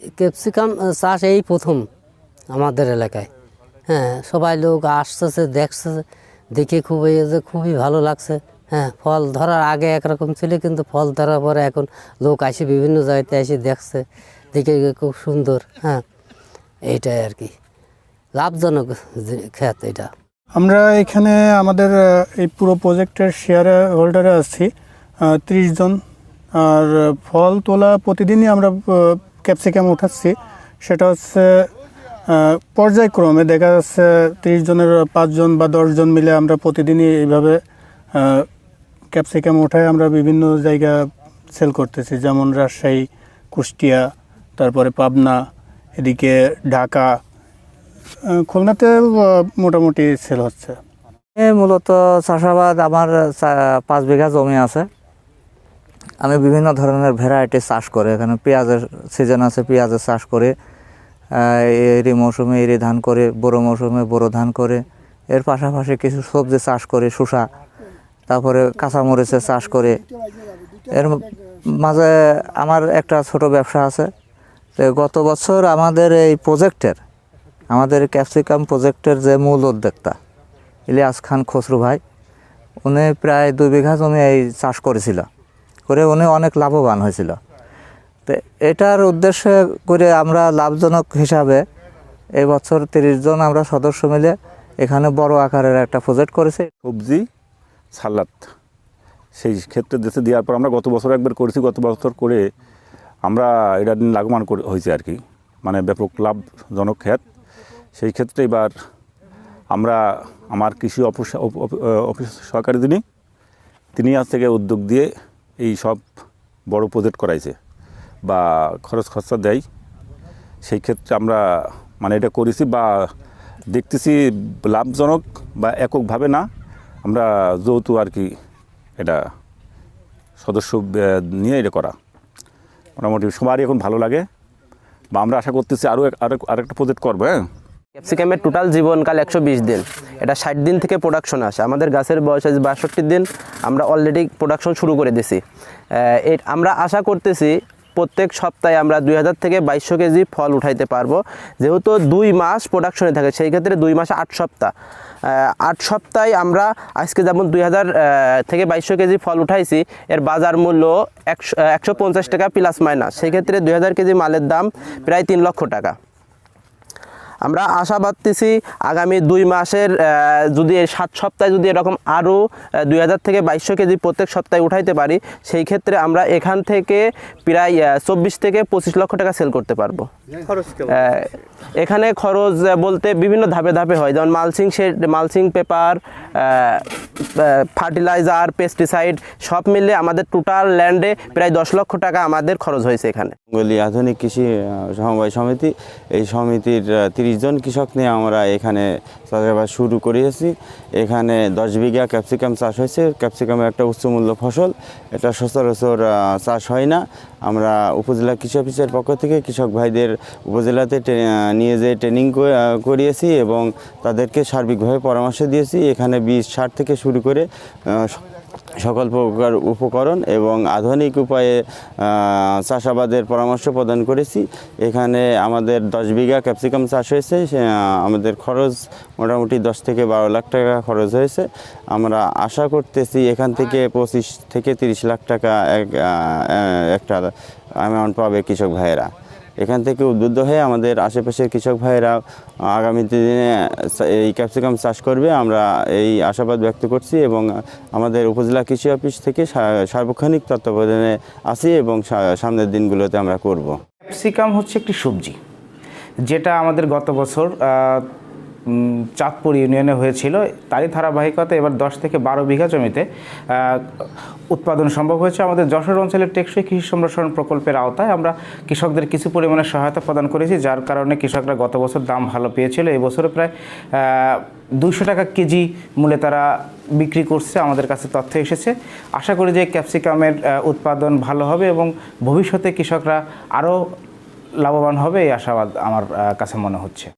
Capsicum চাষ এই প্রথম আমাদের এলাকায়। হ্যাঁ সবাই লোক আসতেছে দেখছে দেখে খুব এই যে খুবই ভালো লাগছে। হ্যাঁ ফল ধরার আগে একরকম ছিল, কিন্তু ফল ধরার পরে এখন লোক আসে বিভিন্ন জায়গাতে এসে দেখছে, দেখে খুব সুন্দর। হ্যাঁ এইটাই আর কি। লাভজনক ক্ষেত এটা। আমরা এখানে আমাদের এই পুরো প্রজেক্টের শেয়ার হোল্ডারে আছি ত্রিশ জন। আর ফল তোলা প্রতিদিনই আমরা ক্যাপসিকাম উঠাচ্ছি। সেটা হচ্ছে পর্যায়ক্রমে দেখা যাচ্ছে ত্রিশ জনের পাঁচজন বা দশজন মিলে আমরা প্রতিদিনই এইভাবে ক্যাপসিকাম উঠায় আমরা বিভিন্ন জায়গা সেল করতেছি। যেমন রাজশাহী, কুষ্টিয়া, তারপরে পাবনা, এদিকে ঢাকা খুলনাতে মোটামুটি সেল হচ্ছে। মূলত চাষাবাদ আমার পাঁচ বিঘা জমি আছে। আমি বিভিন্ন ধরনের ভ্যারাইটি চাষ করে। এখানে পেঁয়াজের সিজন আছে, পেঁয়াজের চাষ করে। এরি মৌসুমে এরি ধান করে, বড়ো মৌসুমে বড়ো ধান করে। এর পাশাপাশি কিছু সবজি চাষ করে, শসা, তারপরে কাঁচামরিচের চাষ করে। এর মাঝে আমার একটা ছোট ব্যবসা আছে। তো গত বছর আমাদের এই প্রজেক্টের আমাদের ক্যাপসিকাম প্রজেক্টের যে মূল উদ্যোক্তা, ইলিয়াস খান খসরু ভাই, উনি প্রায় দুই বিঘা জমি এই চাষ করেছিল। করে উনি অনেক লাভবান হয়েছিল। তো এটার উদ্দেশ্যে করে আমরা লাভজনক হিসাবে এই বছর তিরিশ জন আমরা সদস্য মিলে এখানে বড় আকারের একটা প্রজেক্ট করেছি। সবজি, সালাদ, সেই ক্ষেত্রে দেশে দেওয়ার পর আমরা গত বছর একবার করেছি, গত বছর করে আমরা এটা করে হয়েছে আর কি। মানে ব্যাপক লাভজনক ক্ষেত সেই ক্ষেত্রে এবার আমরা আমার কৃষি অফিস সহকারী যিনি তিনি আজ থেকে উদ্যোগ দিয়ে এই সব বড় প্রজেক্ট করাইছে বা খরচ খরচা দেয়, সেই ক্ষেত্রে আমরা মানে এটা করেছি বা দেখতেছি লাভজনক বা এককভাবে না, আমরা যৌথ আর কি এটা সদস্য নিয়ে এটা করা। মোটামুটি সবারই এখন ভালো লাগে, বা আমরা আশা করতেছি আরও আরেক আরেকটা প্রজেক্ট করব হ্যাঁ? ক্যাপসিকামের টোটাল জীবনকাল একশো বিশ দিন। এটা ষাট দিন থেকে প্রোডাকশন আসে। আমাদের গাছের বয়স আজ বাষট্টি দিন। আমরা অলরেডি প্রোডাকশন শুরু করে দিছি। আমরা আশা করতেছি প্রত্যেক সপ্তাহে আমরা দুই হাজার থেকে বাইশশো কেজি ফল উঠাইতে পারব। যেহেতু দুই মাস প্রোডাকশনে থাকে, সেই ক্ষেত্রে দুই মাসে আট সপ্তাহ। আট সপ্তাহে আমরা আজকে যেমন দুই হাজার থেকে বাইশশো কেজি ফল উঠাইছি, এর বাজার মূল্য একশো একশো টাকা প্লাস মাইনাস সেই ক্ষেত্রে দুই হাজার কেজি মালের দাম প্রায় তিন লক্ষ টাকা। আমরা আশা পাচ্ছি আগামী দুই মাসের যদি সাত সপ্তাহে যদি এরকম আরও দুই হাজার থেকে বাইশশো কেজি প্রত্যেক সপ্তাহে উঠাইতে পারি সেই ক্ষেত্রে আমরা এখান থেকে প্রায় চব্বিশ থেকে পঁচিশ লক্ষ টাকা সেল করতে পারব। এখানে খরচ বলতে বিভিন্ন ধাপে ধাপে হয় যেমন মালসিং সে মালসিং পেপার ফার্টিলাইজার পেস্টিসাইড সব মিলে আমাদের টোটাল ল্যান্ডে প্রায় দশ লক্ষ টাকা আমাদের খরচ হয়েছে এখানে। বঙ্গলি আধুনিক কৃষি সমবায় সমিতি, এই সমিতির তিরিশ জন কৃষক নিয়ে আমরা এখানে চাষাবাদ শুরু করিয়েছি। এখানে দশ বিঘা ক্যাপসিকাম চাষ হয়েছে। ক্যাপসিকামের একটা উচ্চমূল্য ফসল, এটা সচরাচর চাষ হয় না। আমরা উপজেলা কৃষি অফিসের পক্ষ থেকে কৃষক ভাইদের উপজেলাতে নিয়ে যেয়ে ট্রেনিং করিয়েছি এবং তাদেরকে সার্বিকভাবে পরামর্শ দিয়েছি। এখানে বীজ সার থেকে শুরু করে সকল প্রকার উপকরণ এবং আধুনিক উপায়ে চাষাবাদের পরামর্শ প্রদান করেছি। এখানে আমাদের দশ বিঘা ক্যাপসিকাম চাষ হয়েছে আমাদের খরচ মোটামুটি দশ থেকে বারো লাখ টাকা খরচ হয়েছে। আমরা আশা করতেছি এখান থেকে পঁচিশ থেকে তিরিশ লাখ টাকা এক একটা অ্যামাউন্ট পাবে কৃষক ভাইয়েরা। এখান থেকে উদ্বুদ্ধ হয়ে আমাদের আশেপাশের কৃষক ভাইয়েরা আগামী দিনে এই ক্যাপসিকাম চাষ করবে। আমরা এই আশাবাদ ব্যক্ত করছি এবং আমাদের উপজেলা কৃষি অফিস থেকে সার্বক্ষণিক তত্ত্বাবধানে আছি এবং সামনের দিনগুলোতে আমরা করব। ক্যাপসিকাম হচ্ছে একটি সবজি, যেটা আমাদের গত বছর চাঁদপুর ইউনিয়নে হয়েছিল। তারই ধারাবাহিকতা এবার দশ থেকে বারো বিঘা জমিতে উৎপাদন সম্ভব হয়েছে। আমাদের যশোর অঞ্চলের টেকসই কৃষি সম্প্রসারণ প্রকল্পের আওতায় আমরা কৃষকদের কিছু পরিমাণে সহায়তা প্রদান করেছি, যার কারণে কৃষকরা গত বছর দাম ভালো পেয়েছিল। এই বছরে প্রায় দুশো টাকা কেজি মূল্যে তারা বিক্রি করছে, আমাদের কাছে তথ্য এসেছে। আশা করি যে ক্যাপসিকামের উৎপাদন ভালো হবে এবং ভবিষ্যতে কৃষকরা আরও লাভবান হবে, এই আশাবাদ আমার কাছে মনে হচ্ছে।